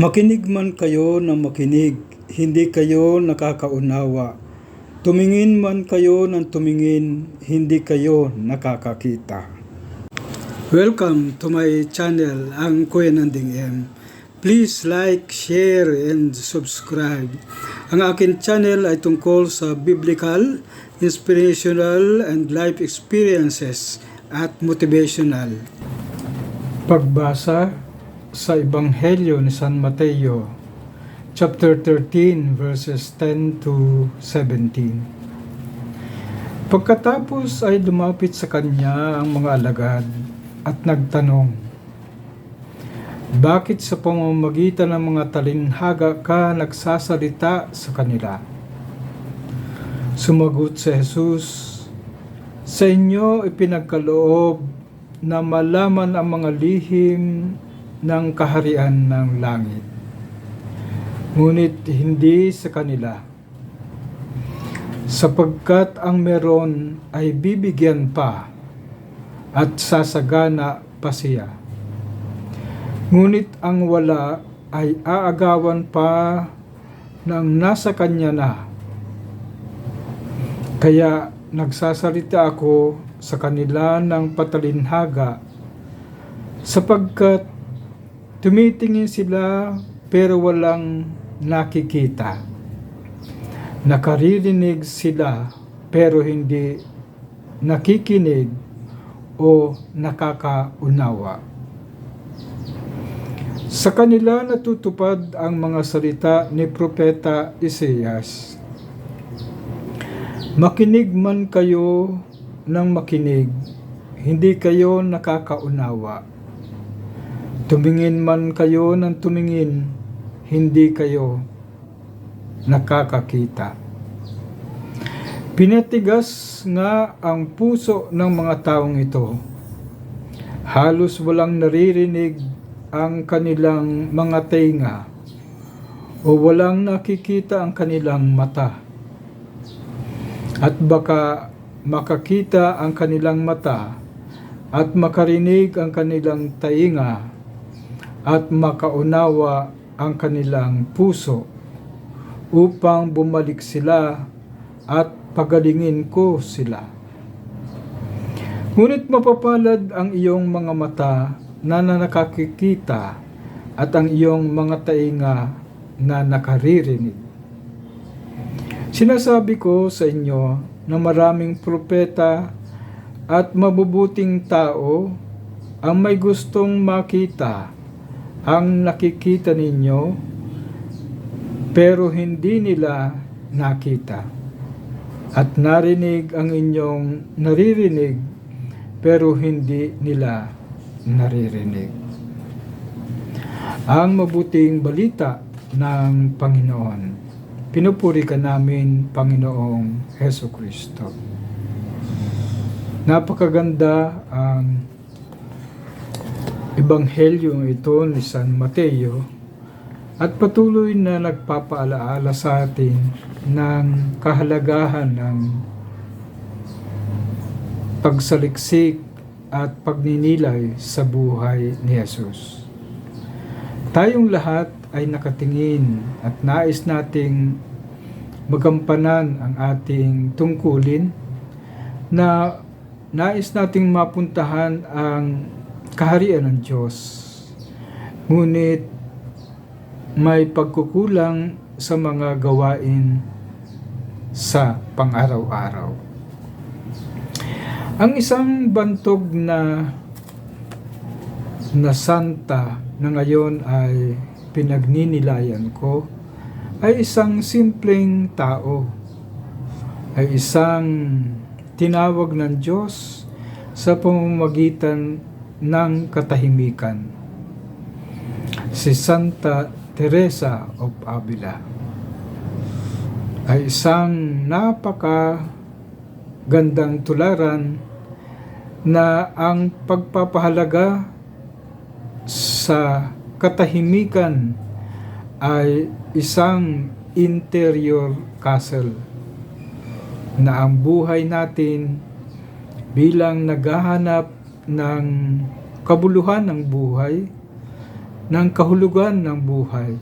Makinig man kayo na makinig, hindi kayo nakakaunawa. Tumingin man kayo ng tumingin, hindi kayo nakakakita. Welcome to my channel, ang Kuya Nanding M. Please like, share, and subscribe. Ang akin channel ay tungkol sa biblical, inspirational, and life experiences at motivational. Pagbasa sa Ebanghelyo ni San Mateo, chapter 13, verses 10 to 17. Pagkatapos ay lumapit sa kanya ang mga alagad at nagtanong, Bakit sa pamamagitan ng mga talinhaga ka nagsasalita sa kanila? Sumagot si Jesus, Sa inyo ipinagkaloob na malaman ang mga lihim ng kaharian ng langit. Ngunit hindi sa kanila. Sapagkat ang meron ay bibigyan pa at sasagana pa siya. Ngunit ang wala ay aagawan pa ng nasa kanya na. Kaya nagsasalita ako sa kanila ng patalinhaga sapagkat tumitingin sila pero walang nakikita. Nakaririnig sila pero hindi nakikinig o nakakaunawa. Sa kanila natutupad ang mga salita ni Propeta Isaias. Makinig man kayo ng makinig, hindi kayo nakakaunawa. Tumingin man kayo ng tumingin, hindi kayo nakakakita. Pinatigas nga ang puso ng mga taong ito. Halos walang naririnig ang kanilang mga tenga o walang nakikita ang kanilang mata. At baka makakita ang kanilang mata at makarinig ang kanilang tainga at makaunawa ang kanilang puso upang bumalik sila at pagalingin ko sila. Ngunit mapapalad ang iyong mga mata na nakakikita at ang iyong mga tainga na nakaririnig. Sinasabi ko sa inyo na maraming propeta at mabubuting tao ang may gustong makita ang nakikita ninyo pero hindi nila nakita at narinig ang inyong naririnig pero hindi nila naririnig. Ang mabuting balita ng Panginoon. Pinupuri ka namin, Panginoong Heso Kristo. Napakaganda ang Ebanghelyo ito ni San Mateo at patuloy na nagpapaalaala sa atin ng kahalagahan ng pagsaliksik at pagninilay sa buhay ni Jesus. Tayong lahat ay nakatingin at nais nating magampanan ang ating tungkulin na nais nating mapuntahan ang kaharian ng Diyos. Ngunit may pagkukulang sa mga gawain sa pang-araw-araw. Ang isang bantog na na santa na ngayon ay pinagninilayan ko ay isang simpleng tao ay isang tinawag ng Diyos sa pamamagitan ng katahimikan. Si Santa Teresa of Avila ay isang napaka gandang tularan na ang pagpapahalaga sa katahimikan ay isang interior castle na ang buhay natin bilang naghahanap ng kabuluhan ng buhay ng kahulugan ng buhay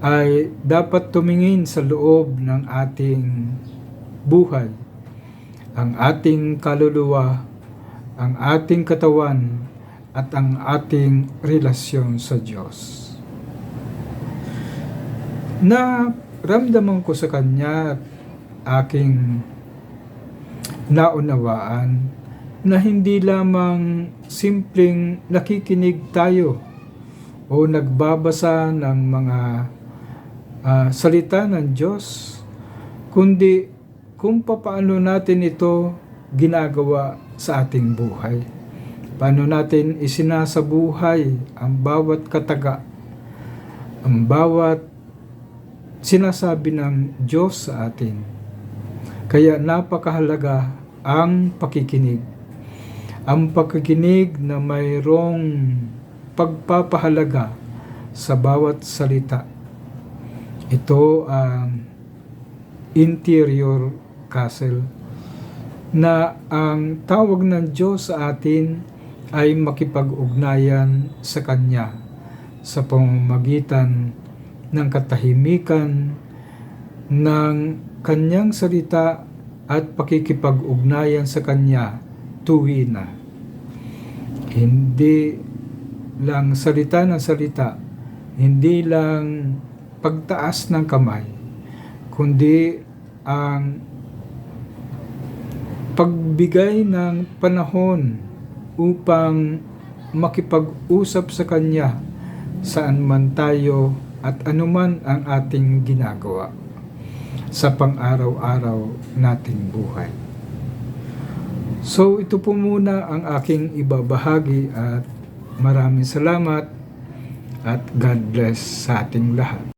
ay dapat tumingin sa loob ng ating buhay, ang ating kaluluwa, ang ating katawan, at ang ating relasyon sa Diyos. Na ramdaman ko sa Kanya at aking naunawaan na hindi lamang simpleng nakikinig tayo o nagbabasa ng mga ah, salita ng Diyos, kundi kung papaano natin ito ginagawa sa ating buhay. Paano natin isinasabuhay ang bawat kataga, ang bawat sinasabi ng Diyos sa atin. Kaya napakahalaga ang pakikinig. Ang pakikinig na mayroong pagpapahalaga sa bawat salita. Ito ang interior castle na ang tawag ng Diyos sa atin ay makipag-ugnayan sa Kanya sa pamamagitan ng katahimikan ng Kanyang salita at pakikipag-ugnayan sa Kanya tuwina. Hindi lang salita ng salita, hindi lang pagtaas ng kamay, kundi ang pagbigay ng panahon upang makipag-usap sa Kanya saan man tayo at anuman ang ating ginagawa sa pang-araw-araw nating buhay. So ito po muna ang aking ibabahagi at maraming salamat at God bless sa ating lahat.